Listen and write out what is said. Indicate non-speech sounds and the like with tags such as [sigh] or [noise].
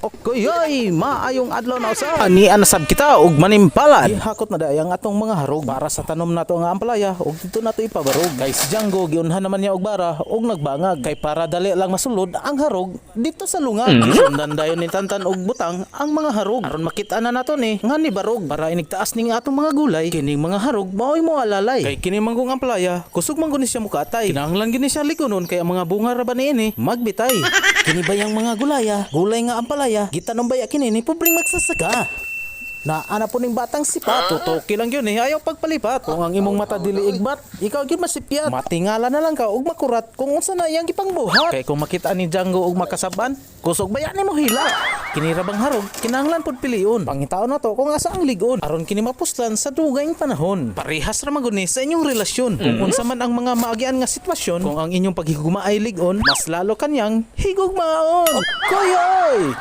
Okoyoy, maayong adlaw na usa. Ani anasab kita og manimpalad. Ihakot na day ang atong mga harog para sa tanom nato nga ampalaya og dito nato ipabarog. Kay si Django giunhan naman niya og bara og nagbangag kay para dali lang masulod ang harog dito sa lungag. Sundan dayon ni tantan og butang ang mga harog aron makita na nato ni nga ni barog para inigtaas ning atong mga gulay kining mga harog maoy mo alalay. Kay kini manggong ampalaya kusog man guni siya mukatay. Kinahanglan gini siya likunon kay ang mga bunga ra ba niini magbitay. [laughs] kini ba yang mga gulaya? Gulay nga ampalaya, gitanong ba kini ni pobreng magsasaka? Na ana po ning batang sipat, tutoki lang yun eh, ayaw pagpalipat. Kung ang imong mata dili igbat, ikaw gyud masipyat. Matingala na lang ka og makurat kung unsa na iyang gipangbuhat. Kay kung makita ni Django og makasaban, kusog bayan nimo hila. Kini ra bang harog, kinahanglan pod piliun. Pangitaon na to kung asa ang ligon aron kini mapuslan sa dugayng panahon. Parehas ra maguni sa inyong relasyon. Kung unsa man ang mga maagian nga sitwasyon, kung ang inyong paghigugma ay ligon, mas lalo kanyang higugmaon. Koyoy!